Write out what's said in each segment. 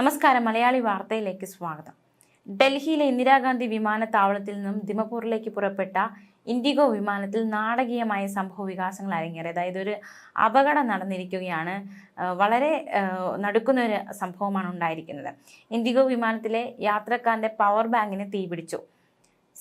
നമസ്കാരം. മലയാളി വാർത്തയിലേക്ക് സ്വാഗതം. ഡൽഹിയിലെ ഇന്ദിരാഗാന്ധി വിമാനത്താവളത്തിൽ നിന്നും ദിമപൂറിലേക്ക് പുറപ്പെട്ട ഇൻഡിഗോ വിമാനത്തിൽ നാടകീയമായ സംഭവ വികാസങ്ങൾ അരങ്ങേറി അതായത് ഒരു അപകടം നടന്നിരിക്കുകയാണ്. വളരെ നടക്കുന്ന ഒരു സംഭവമാണ് ഉണ്ടായിരിക്കുന്നത്. ഇൻഡിഗോ വിമാനത്തിലെ യാത്രക്കാരന്റെ പവർ ബാങ്കിന് തീപിടിച്ചു.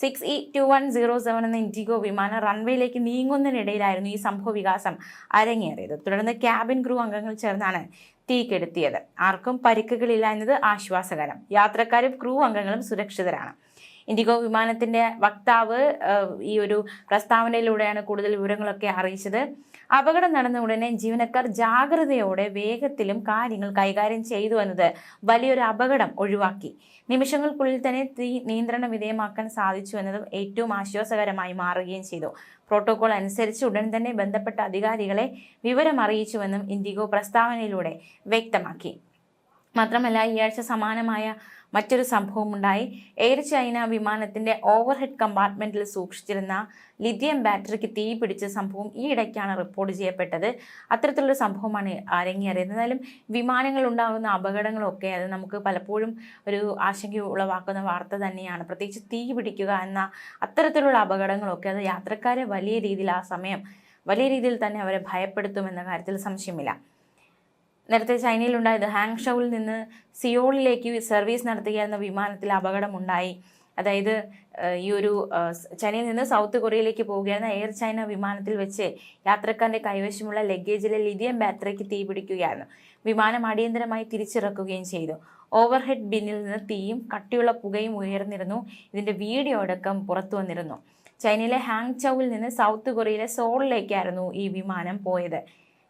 Six E two one zero seven എന്ന ഇൻഡിഗോ വിമാനം റൺവേയിലേക്ക് നീങ്ങുന്നതിനിടയിലായിരുന്നു ഈ സംഭവ വികാസം അരങ്ങേറിയത്. തുടർന്ന് ക്യാബിൻ ക്രൂ അംഗങ്ങൾ ചേർന്നാണ് തീ കെടുത്തിയത് ആർക്കും പരിക്കുകളില്ല എന്നത് ആശ്വാസകരം. യാത്രക്കാരും ക്രൂ അംഗങ്ങളും സുരക്ഷിതരാണ്. ഇൻഡിഗോ വിമാനത്തിന്റെ വക്താവ് ഈ ഒരു പ്രസ്താവനയിലൂടെയാണ് കൂടുതൽ വിവരങ്ങളൊക്കെ അറിയിച്ചത്. അപകടം നടന്ന ഉടനെ ജീവനക്കാർ ജാഗ്രതയോടെ വേഗത്തിലും കാര്യങ്ങൾ കൈകാര്യം ചെയ്തു എന്നത് വലിയൊരു അപകടം ഒഴിവാക്കി. നിമിഷങ്ങൾക്കുള്ളിൽ തന്നെ തീ നിയന്ത്രണ വിധേയമാക്കാൻ സാധിച്ചു എന്നതും ഏറ്റവും ആശ്വാസകരമായി മാറുകയും ചെയ്തു. പ്രോട്ടോകോൾ അനുസരിച്ച് ഉടൻ തന്നെ ബന്ധപ്പെട്ട അധികാരികളെ വിവരം അറിയിച്ചുവെന്നും ഇൻഡിഗോ പ്രസ്താവനയിലൂടെ വ്യക്തമാക്കി. മാത്രമല്ല ഈ ആഴ്ച സമാനമായ മറ്റൊരു സംഭവമുണ്ടായി. എയർ ചൈന വിമാനത്തിന്റെ ഓവർഹെഡ് കമ്പാർട്ട്മെന്റിൽ സൂക്ഷിച്ചിരുന്ന ലിഥിയം ബാറ്ററിക്ക് തീ പിടിച്ച സംഭവം ഈ ഇടയ്ക്കാണ് റിപ്പോർട്ട് ചെയ്യപ്പെട്ടത്. അത്തരത്തിലുള്ള സംഭവമാണ് അരങ്ങേറിയത് എന്നാലും വിമാനങ്ങൾ ഉണ്ടാകുന്ന അപകടങ്ങളൊക്കെ അത് നമുക്ക് പലപ്പോഴും ഒരു ആശങ്ക ഉളവാക്കുന്ന വാർത്ത തന്നെയാണ്. പ്രത്യേകിച്ച് തീ പിടിക്കുക എന്ന അത്തരത്തിലുള്ള അപകടങ്ങളൊക്കെ അത് യാത്രക്കാരെ വലിയ രീതിയിൽ ആ സമയം വലിയ രീതിയിൽ തന്നെ അവരെ ഭയപ്പെടുത്തുമെന്ന കാര്യത്തിൽ സംശയമില്ല. നേരത്തെ ചൈനയിലുണ്ടായത് ഹാങ്ഷൌവിൽ നിന്ന് സിയോളിലേക്ക് സർവീസ് നടത്തുകയായിരുന്ന വിമാനത്തിൽ അപകടമുണ്ടായി. അതായത് ഈ ഒരു ചൈനയിൽ നിന്ന് സൗത്ത് കൊറിയയിലേക്ക് പോവുകയായിരുന്ന എയർ ചൈന വിമാനത്തിൽ വെച്ച് യാത്രക്കാരന്റെ കൈവശമുള്ള ലഗേജിലെ ലിഥിയം ബാറ്ററിക്ക് തീ പിടിക്കുകയായിരുന്നു വിമാനം അടിയന്തരമായി തിരിച്ചിറക്കുകയും ചെയ്തു. ഓവർഹെഡ് ബിന്നിൽ നിന്ന് തീയും കട്ടിയുള്ള പുകയും ഉയർന്നിരുന്നു. ഇതിന്റെ വീഡിയോ അടക്കം പുറത്തു വന്നിരുന്നു. ചൈനയിലെ ഹാങ് ചൗവിൽ നിന്ന് സൗത്ത് കൊറിയയിലെ സോളിലേക്കായിരുന്നു ഈ വിമാനം പോയത്.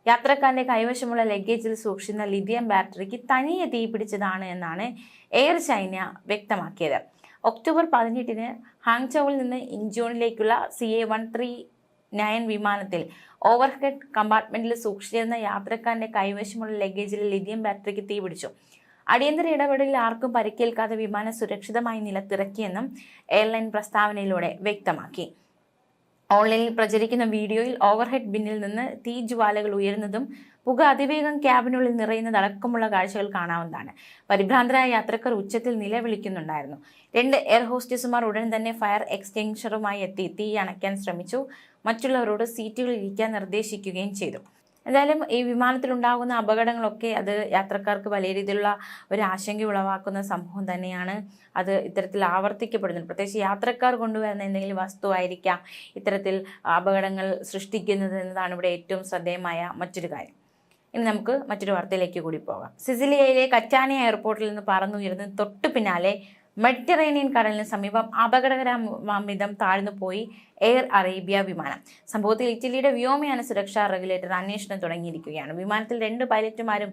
യാത്രക്കാരന്റെ കൈവശമുള്ള ലഗേജിൽ സൂക്ഷിക്കുന്ന ലിഥിയം ബാറ്ററിക്ക് തനിയെ തീ പിടിച്ചതാണ് എന്നാണ് എയർ ചൈന വ്യക്തമാക്കിയത്. ഒക്ടോബർ പതിനെട്ടിന് ഹാങ്ചൌവിൽ നിന്ന് ഇഞ്ചോണിലേക്കുള്ള C A one three nine വിമാനത്തിൽ ഓവർഹെഡ് കമ്പാർട്ട്മെന്റിൽ സൂക്ഷിച്ചിരുന്ന യാത്രക്കാരന്റെ കൈവശമുള്ള ലഗേജിലെ ലിഥിയം ബാറ്ററിക്ക് തീ പിടിച്ചു. അടിയന്തര ഇടപെടലിൽ ആർക്കും പരിക്കേൽക്കാതെ വിമാനം സുരക്ഷിതമായി നിലത്തിറക്കിയെന്നും എയർലൈൻ പ്രസ്താവനയിലൂടെ വ്യക്തമാക്കി. ഓൺലൈനിൽ പ്രചരിക്കുന്ന വീഡിയോയിൽ ഓവർഹെഡ് ബിന്നിൽ നിന്ന് തീജ്വാലകൾ ഉയരുന്നതും പുക അതിവേഗം ക്യാബിനുള്ളിൽ നിറയുന്നത് അടക്കമുള്ള കാഴ്ചകൾ കാണാവുന്നതാണ്. പരിഭ്രാന്തരായ യാത്രക്കാർ ഉച്ചത്തിൽ നിലവിളിക്കുന്നുണ്ടായിരുന്നു. രണ്ട് എയർ ഹോസ്റ്റസുമാർ ഉടൻ തന്നെ ഫയർ എക്സ്റ്റെൻഷറുമായി എത്തി തീ അണയ്ക്കാൻ ശ്രമിച്ചു. മറ്റുള്ളവരോട് സീറ്റുകളിൽ ഇരിക്കാൻ നിർദ്ദേശിക്കുകയും ചെയ്തു. എന്തായാലും ഈ വിമാനത്തിലുണ്ടാകുന്ന അപകടങ്ങളൊക്കെ അത് യാത്രക്കാർക്ക് വലിയ രീതിയിലുള്ള ഒരു ആശങ്ക ഉളവാക്കുന്ന സംഭവം തന്നെയാണ്. അത് ഇത്തരത്തിൽ ആവർത്തിക്കപ്പെടുന്നത് പ്രത്യേകിച്ച് യാത്രക്കാർ കൊണ്ടുവരുന്ന എന്തെങ്കിലും വസ്തുവായിരിക്കാം ഇത്തരത്തിൽ അപകടങ്ങൾ സൃഷ്ടിക്കുന്നത് എന്നതാണ് ഇവിടെ ഏറ്റവും ശ്രദ്ധേയമായ മറ്റൊരു കാര്യം. ഇനി നമുക്ക് മറ്റൊരു വാർത്തയിലേക്ക് കൂടി പോകാം. സിസിലിയയിലെ കറ്റാനിയ എയർപോർട്ടിൽ നിന്ന് പറന്നുയർന്ന് തൊട്ടു പിന്നാലെ മെഡിറ്ററേനിയൻ കടലിന് സമീപം അപകടകരമിതം താഴ്ന്നു പോയി എയർ അറേബ്യ വിമാനം. സംഭവത്തിൽ ഇറ്റലിയുടെ വ്യോമയാന സുരക്ഷാ റെഗുലേറ്റർ അന്വേഷണം തുടങ്ങിയിരിക്കുകയാണ്. വിമാനത്തിൽ രണ്ട് പൈലറ്റുമാരും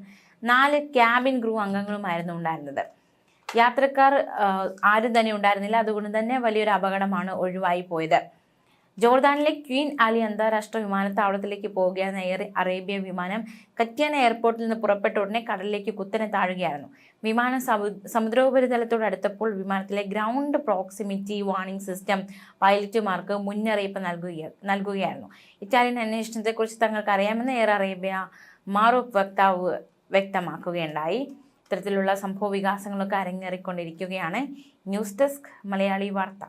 നാല് ക്യാബിൻ ക്രൂ അംഗങ്ങളുമായിരുന്നു ഉണ്ടായിരുന്നത്. യാത്രക്കാർ ആരും തന്നെ ഉണ്ടായിരുന്നില്ല. അതുകൊണ്ട് തന്നെ വലിയൊരു അപകടമാണ് ഒഴിവായി പോയത്. ജോർദാനിലെ ക്വീൻ അലി അന്താരാഷ്ട്ര വിമാനത്താവളത്തിലേക്ക് പോവുകയായിരുന്ന എയർ അറേബ്യ വിമാനം കറ്റ്യാന എയർപോർട്ടിൽ നിന്ന് പുറപ്പെട്ട ഉടനെ കടലിലേക്ക് കുത്തനെ താഴുകയായിരുന്നു. വിമാനം സമുദ്രോപരിതലത്തോട് അടുത്തപ്പോൾ വിമാനത്തിലെ ഗ്രൗണ്ട് പ്രോക്സിമിറ്റി വാർണിംഗ് സിസ്റ്റം പൈലറ്റുമാർക്ക് മുന്നറിയിപ്പ് നൽകുക നൽകുകയായിരുന്നു. ഇറ്റാലിയൻ അന്വേഷണത്തെക്കുറിച്ച് തങ്ങൾക്ക് അറിയാമെന്ന് എയർ അറേബ്യ മാറൂഫ് വക്താവ് വ്യക്തമാക്കുകയുണ്ടായി. ഇത്തരത്തിലുള്ള സംഭവ വികാസങ്ങളൊക്കെ അരങ്ങേറിക്കൊണ്ടിരിക്കുകയാണ് ന്യൂസ് ഡെസ്ക് മലയാളി വാർത്ത.